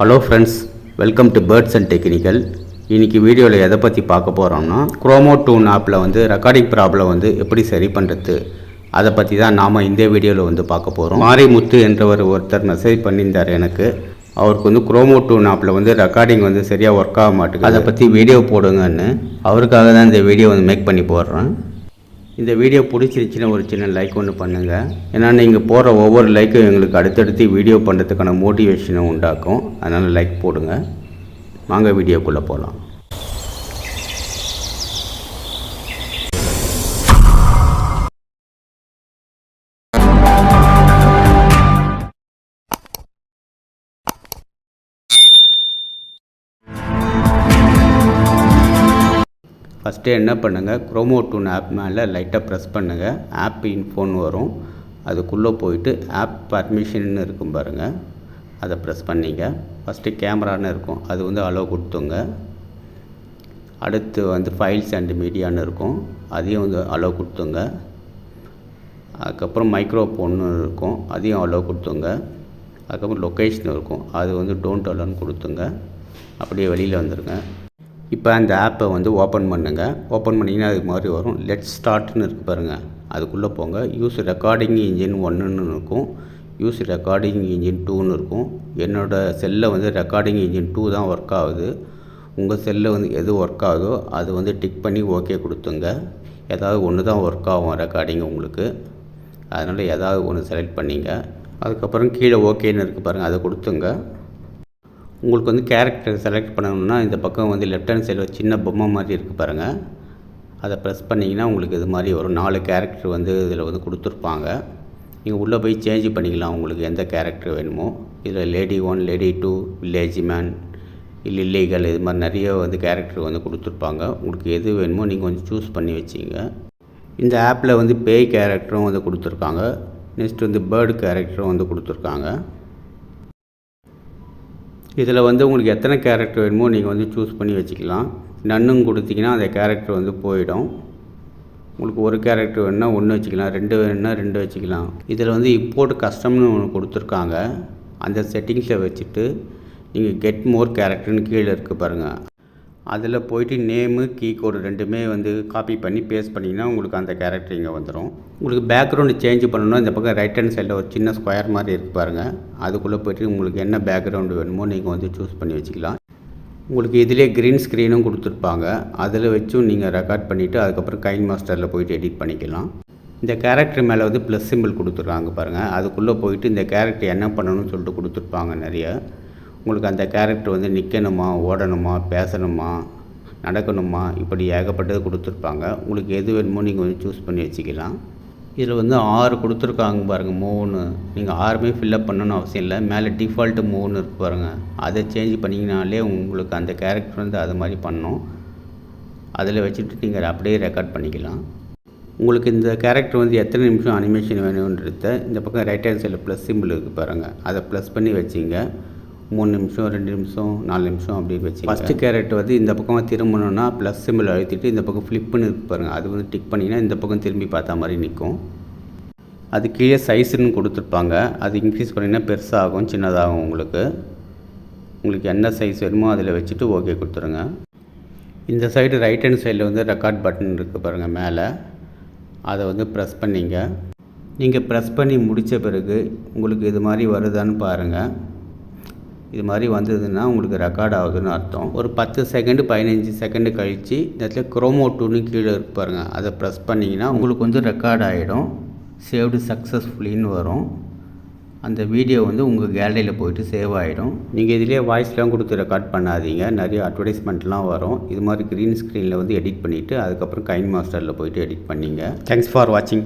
Hello friends welcome to birds and technical இன்றைக்கி வீடியோவில் எதை பற்றி பார்க்க போகிறோம்னா குரோமோ டூன் ஆப்பில் வந்து ரெக்கார்டிங் ப்ராப்ளம் வந்து எப்படி சரி பண்ணுறது அதை பற்றி தான் நாம் இந்த வீடியோவில் வந்து பார்க்க போகிறோம் மாரிமுத்து என்றவர் ஒருத்தர் மெசேஜ் பண்ணியிருந்தார் எனக்கு. அவருக்கு வந்து குரோமோ டூன் ஆப்பில் வந்து ரெக்கார்டிங் வந்து சரியாக ஒர்க் ஆக மாட்டேங்குது. அதை பற்றி வீடியோ போடுங்கன்னு அவருக்காக தான் இந்த வீடியோ வந்து மேக் பண்ணி போடுறேன். இந்த வீடியோ பிடிச்சிருச்சுன்னா ஒரு சின்ன லைக் ஒன்று பண்ணுங்கள் ஏன்னா நீங்கள் போடுற ஒவ்வொரு லைக்கும் எங்களுக்கு அடுத்தடுத்து வீடியோ பண்ணுறதுக்கான மோட்டிவேஷனை உண்டாக்கும். அதனால் லைக் போடுங்க. வாங்க வீடியோக்குள்ளே போகலாம் ஃபஸ்ட்டு என்ன பண்ணுங்கள் குரோமோ டூன் ஆப் மேலே லைட்டாக ப்ரெஸ் பண்ணுங்கள் ஆப் இன்ஃபோன் வரும். அதுக்குள்ளே போயிட்டு ஆப் பர்மிஷன் இருக்கும் பாருங்கள் அதை ப்ரெஸ் பண்ணிங்க. ஃபஸ்ட்டு கேமரான்னு இருக்கும். அது வந்து அலோவ் கொடுத்துங்க. அடுத்து வந்து ஃபைல்ஸ் அண்ட் மீடியான்னு இருக்கும். அதையும் வந்து அலோவ் கொடுத்துங்க. அதுக்கப்புறம் மைக்ரோ ஃபோன்னு இருக்கும். அதையும் அலோவ் கொடுத்துங்க. அதுக்கப்புறம் லொக்கேஷன் இருக்கும். அது வந்து டோன்ட் அலோன்னு கொடுத்துங்க. அப்படியே வெளியில் வந்துடுங்க இப்போ அந்த ஆப்பை வந்து ஓப்பன் பண்ணுங்கள் ஓப்பன் பண்ணிங்கன்னா அது மாதிரி வரும். லெட் ஸ்டார்ட்னு இருக்கு பாருங்கள் அதுக்குள்ளே போங்க. யூஸ் ரெக்கார்டிங் இன்ஜின் ஒன்றுன்னு இருக்கும். யூஸ் ரெக்கார்டிங் இன்ஜின் டூன்னு இருக்கும். என்னோடய செல்லில் வந்து ரெக்கார்டிங் இன்ஜின் டூ தான் ஒர்க் ஆகுது. உங்கள் செல்லில் வந்து எது ஒர்க் ஆகுதோ அது வந்து டிக் பண்ணி ஓகே கொடுத்துங்க. ஏதாவது ஒன்று தான் ஒர்க் ஆகும் ரெக்கார்டிங் உங்களுக்கு. அதனால் ஏதாவது ஒன்று செலக்ட் பண்ணிங்க. அதுக்கப்புறம் கீழே ஓகேன்னு இருக்குது பாருங்கள் அதை கொடுத்துங்க. உங்களுக்கு வந்து கேரக்டர் செலக்ட் பண்ணணும்னா இந்த பக்கம் வந்து லெஃப்ட் ஹேண்ட் சைடில் சின்ன பொம்மை மாதிரி இருக்குது பாருங்கள் அதை ப்ரெஸ் பண்ணிங்கன்னா உங்களுக்கு இது மாதிரி வரும் நாலு கேரக்டர் வந்து இதில் வந்து கொடுத்துருப்பாங்க. நீங்கள் உள்ளே போய் சேஞ்ச் பண்ணிக்கலாம். உங்களுக்கு எந்த கேரக்டர் வேணுமோ. இதில் lady one lady two village man இல்லை இல்லீகல் இது மாதிரி நிறைய வந்து கேரக்டர் வந்து கொடுத்துருப்பாங்க. உங்களுக்கு எது வேணுமோ நீங்கள் கொஞ்சம் சூஸ் பண்ணி வச்சிங்க இந்த ஆப்பில் வந்து பேய் கேரக்டரும் வந்து கொடுத்துருக்காங்க. நெக்ஸ்ட் வந்து பேர்டு கேரக்டரும் வந்து கொடுத்துருக்காங்க. இதில் வந்து உங்களுக்கு எத்தனை கேரக்டர் வேணுமோ நீங்கள் வந்து சூஸ் பண்ணி வச்சுக்கலாம். நன்னும் கொடுத்தீங்கன்னா அந்த கேரக்டர் வந்து போயிடும். உங்களுக்கு ஒரு கேரக்டர் வேணுன்னா ஒன்று வச்சுக்கலாம் ரெண்டு வேணுன்னா ரெண்டு வச்சுக்கலாம். இதில் வந்து இம்போர்ட் கஸ்டம்னு ஒன்று கொடுத்துருக்காங்க. அந்த செட்டிங்ஸை வச்சுட்டு நீங்கள் கெட் மோர் கேரக்டர்னு கீழே இருக்குது பாருங்கள் அதில் போயிட்டு நேமு கீ கோடு ரெண்டுமே வந்து காப்பி பண்ணி பேஸ்ட் பண்ணிங்கன்னா உங்களுக்கு அந்த கேரக்டர் இங்கே வந்துடும் உங்களுக்கு பேக்ரவுண்டு சேஞ்ச் பண்ணணும்னா இந்த பக்கம் ரைட் ஹேண்ட் சைடில் ஒரு சின்ன ஸ்கொயர் மாதிரி இருக்கு பாருங்கள் அதுக்குள்ளே போயிட்டு உங்களுக்கு என்ன பேக்ரவுண்டு வேணுமோ நீங்கள் வந்து சூஸ் பண்ணி வச்சுக்கலாம். உங்களுக்கு இதிலே க்ரீன் ஸ்க்ரீனும் கொடுத்துருப்பாங்க. அதில் வச்சும் நீங்கள் ரெக்கார்ட் பண்ணிவிட்டு அதுக்கப்புறம் கைன் மாஸ்டரில் போயிட்டு எடிட் பண்ணிக்கலாம். இந்த கேரக்டர் மேலே வந்து ப்ளஸ் சிம்பிள் கொடுத்துருக்காங்க பாருங்கள் அதுக்குள்ளே போயிட்டு இந்த கேரக்டர் என்ன பண்ணணும்னு சொல்லிட்டு கொடுத்துருப்பாங்க நிறைய. உங்களுக்கு அந்த கேரக்டர் வந்து நிற்கணுமா ஓடணுமா பேசணுமா நடக்கணுமா இப்படி ஏகப்பட்டது கொடுத்துருப்பாங்க. உங்களுக்கு எது வேணுமோ நீங்கள் வந்து சூஸ் பண்ணி வச்சுக்கலாம். இதில் வந்து ஆறு கொடுத்துருக்காங்க பாருங்கள் மூணு. நீங்கள் ஆறுமே ஃபில்லப் பண்ணணும்னு அவசியம் இல்லை. மேலே டிஃபால்ட்டு மூணு இருக்கு பாருங்கள் அதை சேஞ்ச் பண்ணிங்கனாலே உங்களுக்கு அந்த கேரக்டர் வந்து அது மாதிரி பண்ணணும் அதில் வச்சுட்டு நீங்கள் அப்படியே ரெக்கார்ட் பண்ணிக்கலாம். உங்களுக்கு இந்த கேரக்டர் வந்து எத்தனை நிமிஷம் அனிமேஷன் வேணுன்றத இந்த பக்கம் ரைட் ஹேண்ட் சைடில் ப்ளஸ் சிம்பிள் இருக்குது பாருங்கள் அதை ப்ளஸ் பண்ணி வச்சிங்க. மூணு நிமிஷம் ரெண்டு நிமிஷம் நாலு நிமிஷம் அப்படி வச்சு ஃபஸ்ட்டு கேரட் வந்து இந்த பக்கம் திரும்பணும்னா ப்ளஸ் சிம்பிள் அழுத்திட்டு இந்த பக்கம் ஃப்ளிப்புன்னு பாருங்கள் அது வந்து டிக் பண்ணிங்கன்னா இந்த பக்கம் திரும்பி பார்த்தா மாதிரி நிற்கும் அது கீழே சைஸுன்னு கொடுத்துருப்பாங்க. அது இன்க்ரீஸ் பண்ணிங்கன்னா பெருசாகும் சின்னதாகும் உங்களுக்கு. உங்களுக்கு என்ன சைஸ் வேணுமோ அதில் வச்சுட்டு ஓகே கொடுத்துருங்க. இந்த சைடு ரைட் ஹேண்ட் சைடில் வந்து ரெக்கார்ட் பட்டன் இருக்குது பாருங்கள் மேலே. அதை வந்து ப்ரெஸ் பண்ணிங்க. நீங்கள் ப்ரெஸ் பண்ணி முடித்த பிறகு உங்களுக்கு இது மாதிரி வருதான்னு பாருங்கள் இது மாதிரி வந்ததுன்னா உங்களுக்கு ரெக்கார்ட் ஆகுதுன்னு அர்த்தம். ஒரு பத்து செகண்டு பதினஞ்சு செகண்டு கழித்து இந்த இடத்துல குரோமோ டூன்னு கீழே இருக்கு பாருங்கள் அதை ப்ரெஸ் பண்ணிங்கன்னா உங்களுக்கு வந்து ரெக்கார்ட் ஆகிடும் சேவ்டு சக்ஸஸ்ஃபுல்லின்னு வரும். அந்த வீடியோ வந்து உங்கள் கேலரியில் போயிட்டு சேவ் ஆகிடும் நீங்கள் இதிலே வாய்ஸ்லாம் கொடுத்து ரெக்கார்ட் பண்ணாதீங்க. நிறைய அட்வர்டைஸ்மெண்ட்லாம் வரும். இது மாதிரி க்ரீன் ஸ்க்ரீனில் வந்து எடிட் பண்ணிவிட்டு அதுக்கப்புறம் கைன் மாஸ்டரில் போயிட்டு எடிட் பண்ணிங்க. தேங்க்ஸ் ஃபார் வாட்சிங்